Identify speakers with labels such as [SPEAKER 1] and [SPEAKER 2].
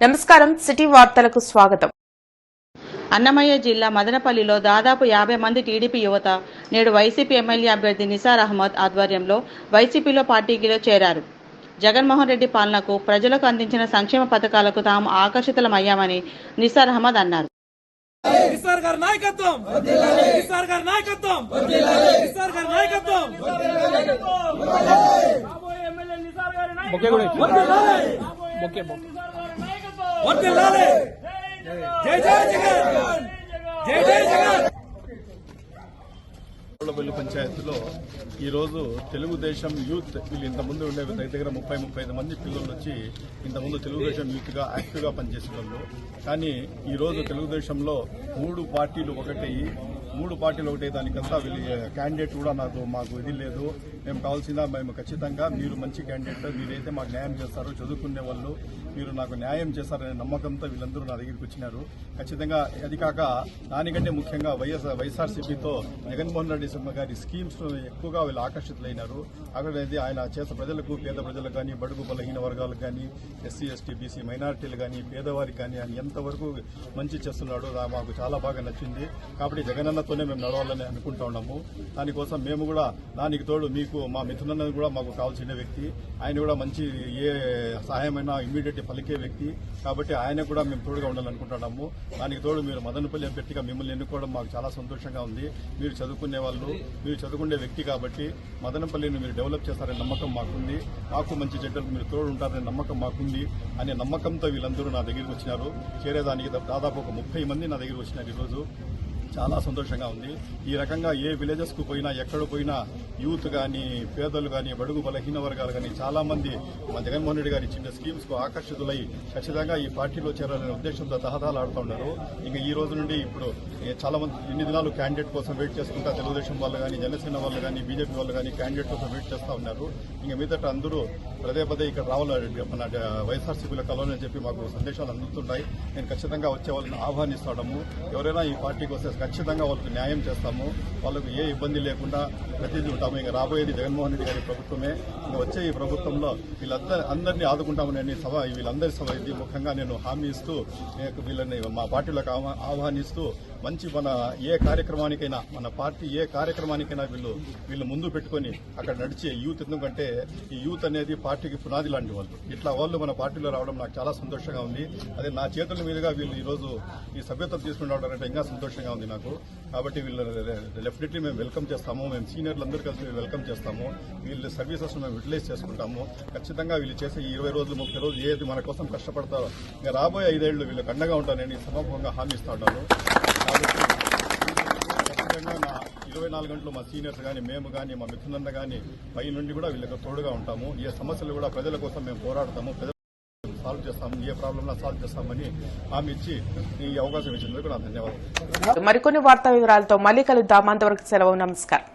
[SPEAKER 1] నమస్కారం సిటీ వార్తలకు స్వాగతం.
[SPEAKER 2] అన్నమయ్య జిల్లా మదనపల్లిలో దాదాపు యాభై మంది టీడీపీ యువత నేడు వైసీపీ ఎమ్మెల్యే అభ్యర్థి నిసార్ అహ్మద్ ఆధ్వర్యంలో వైసీపీలో పార్టీలో చేరారు. జగన్మోహన్ రెడ్డి పాలనకు ప్రజలకు అందించిన సంక్షేమ పథకాలకు తాము ఆకర్షితులమయ్యామని నిసార్ అహ్మద్ అన్నారు.
[SPEAKER 3] నిస్సార్ గారి నాయకత్వం! నిస్సార్ గారి నాయకత్వం! నిస్సార్ గారి నాయకత్వం! రాబోయే ఎమ్మెల్యే నిస్సార్ గారి నాయకత్వం. వర్ధిల్లాలి. జై జై జగన్! జై జై జగన్!
[SPEAKER 4] పంచాయతీలో ఈరోజు తెలుగుదేశం యూత్ వీళ్ళు ఇంతకుముందు ఉండే దగ్గర దగ్గర ముప్పై ముప్పై ఐదు మంది పిల్లలు వచ్చి ఇంతకుముందు తెలుగుదేశం యూత్గా యాక్టివ్గా పనిచేసే వాళ్ళు కానీ ఈరోజు తెలుగుదేశంలో మూడు పార్టీలు ఒకటి మూడు పార్టీలు ఒకటే దానికంతా క్యాండిడేట్ కూడా నాకు మాకు ఇది లేదు. మేము కావాల్సిన మేము ఖచ్చితంగా మీరు మంచి క్యాండిడేట్ మీరైతే మాకు న్యాయం చేస్తారు చదువుకునే వాళ్ళు మీరు నాకు న్యాయం చేస్తారనే నమ్మకంతో వీళ్ళందరూ నా దగ్గరికి వచ్చినారు. ఖచ్చితంగా అది కాక దానికంటే ముఖ్యంగా వైఎస్ వైఎస్ఆర్సీపీతో జగన్మోహన్ రెడ్డి సింహ గారి స్కీమ్స్ ఎక్కువగా వీళ్ళు ఆకర్షితులైనారు. అక్కడ ఆయన చేసే ప్రజలకు పేద ప్రజలకు కానీ బడుగు బలహీన వర్గాలకు కానీ ఎస్సీ ఎస్టీ బీసీ మైనారిటీలు కానీ పేదవారికి కానీ ఆయన ఎంతవరకు మంచి చేస్తున్నాడో మాకు చాలా బాగా నచ్చింది. కాబట్టి జగనన్నతోనే మేము నడవాలని అనుకుంటా ఉన్నాము. దానికోసం మేము కూడా దానికి తోడు మీకు మా మిథునన్న కూడా మాకు కావాల్సిన వ్యక్తి ఆయన కూడా మంచి ఏ సహాయమైనా ఇమ్మీడియట్ పలికే వ్యక్తి కాబట్టి ఆయన కూడా మేము తోడుగా ఉండాలనుకుంటున్నాము దానికి తోడు మీరు మదనపల్లి అభ్యర్థిగా మిమ్మల్ని ఎన్నుకోవడం మాకు చాలా సంతోషంగా ఉంది. మీరు చదువుకునే వాళ్ళు మీరు చదువుకునే వ్యక్తి కాబట్టి మదనపల్లిని మీరు డెవలప్ చేస్తారనే నమ్మకం మాకుంది. మాకు మంచి చెడ్డలకు మీరు తోడు ఉంటారనే నమ్మకం మాకుంది అనే నమ్మకంతో వీళ్ళందరూ నా దగ్గరికి వచ్చినారు. చేరేదానికి దాదాపు ఒక ముప్పై మంది నా దగ్గరికి వచ్చినారు ఈరోజు. చాలా సంతోషంగా ఉంది. ఈ రకంగా ఏ విలేజెస్కు పోయినా ఎక్కడ పోయినా యూత్ కానీ పేదలు కానీ బడుగు బలహీన వర్గాలు కానీ చాలా మంది మా జగన్మోహన్ రెడ్డి గారు ఇచ్చిన స్కీమ్స్కు ఆకర్షితులై ఖచ్చితంగా ఈ పార్టీలో చేరాలనే ఉద్దేశంతో తహదాలు ఉన్నారు. ఇంకా ఈ రోజు నుండి ఇప్పుడు చాలా మంది ఇన్ని దినాలు క్యాండిడేట్ కోసం వెయిట్ చేసుకుంటా తెలుగుదేశం వాళ్ళు కానీ జనసేన వాళ్ళు కానీ బీజేపీ వాళ్ళు కానీ క్యాండిడేట్ కోసం వెయిట్ చేస్తూ ఉన్నారు. ఇంకా మీదట అందరూ పదే పదే ఇక్కడ రావాలని మన వైఎస్ఆర్సీపీలో కలవాలని చెప్పి మాకు సందేశాలు అందుతున్నాయి. నేను ఖచ్చితంగా వచ్చే వాళ్ళని ఆహ్వానిస్తాము ఎవరైనా ఈ పార్టీకి వస్తే ఖచ్చితంగా వాళ్ళకి న్యాయం చేస్తాము. వాళ్ళకు ఏ ఇబ్బంది లేకుండా ప్రతిదీ ఉంటాము. ఇంకా రాబోయేది జగన్మోహన్ రెడ్డి గారి ప్రభుత్వమే. ఇంకా వచ్చే ఈ ప్రభుత్వంలో వీళ్ళందరి అందరినీ ఆదుకుంటామని సభ వీళ్ళందరి సభ ఇది ముఖ్యంగా నేను హామీ ఇస్తూ వీళ్ళని మా పార్టీలకు ఆహ్వానిస్తూ మంచి మన ఏ కార్యక్రమానికైనా మన పార్టీ ఏ కార్యక్రమానికైనా వీళ్ళు వీళ్ళు ముందు పెట్టుకొని అక్కడ నడిచే యూత్ ఎందుకంటే ఈ యూత్ అనేది పార్టీకి పునాది లాంటి వాళ్ళు. ఇట్లా వాళ్ళు మన పార్టీలో రావడం నాకు చాలా సంతోషంగా ఉంది. అదే నా చేతుల మీదుగా వీళ్ళు ఈరోజు ఈ సభ్యత్వం తీసుకుని రావడం అంటే ఇంకా సంతోషంగా ఉంది నాకు. కాబట్టి వీళ్ళు డెఫినెట్లీ మేము వెల్కమ్ చేస్తాము. మేము సీనియర్లు అందరూ కలిసి మేము వెల్కమ్ చేస్తాము. వీళ్ళ సర్వీసెస్ మేము యూటిలైజ్ చేసుకుంటాము. ఖచ్చితంగా వీళ్ళు చేసే ఈ ఇరవై రోజులు ముప్పై రోజులు ఏది మన కోసం కష్టపడతారో ఇంకా రాబోయే ఐదేళ్ళు వీళ్ళకి అండగా ఉంటానని సభాముఖంగా హామీ ఇస్తా ఉన్నాను. ఇరవై నాలుగు గంటలు మా సీనియర్స్ కానీ మేము కానీ మా మిత్రులందరూ కానీ పై నుండి కూడా వీళ్ళకి తోడుగా ఉంటాము. ఏ సమస్యలు కూడా ప్రజల కోసం మేము పోరాడతాము. ప్రజల సాల్వ్ చేస్తాము. ఏ ప్రాబ్లం సాల్వ్ చేస్తామని హామీ ఇచ్చి ఈ అవకాశం ఇచ్చినందుకు నా ధన్యవాదాలు.
[SPEAKER 1] మరికొన్ని వార్తా వివరాలతో మళ్ళీ కలుద్దాం. అంతవరకు సెలవు. నమస్కారం.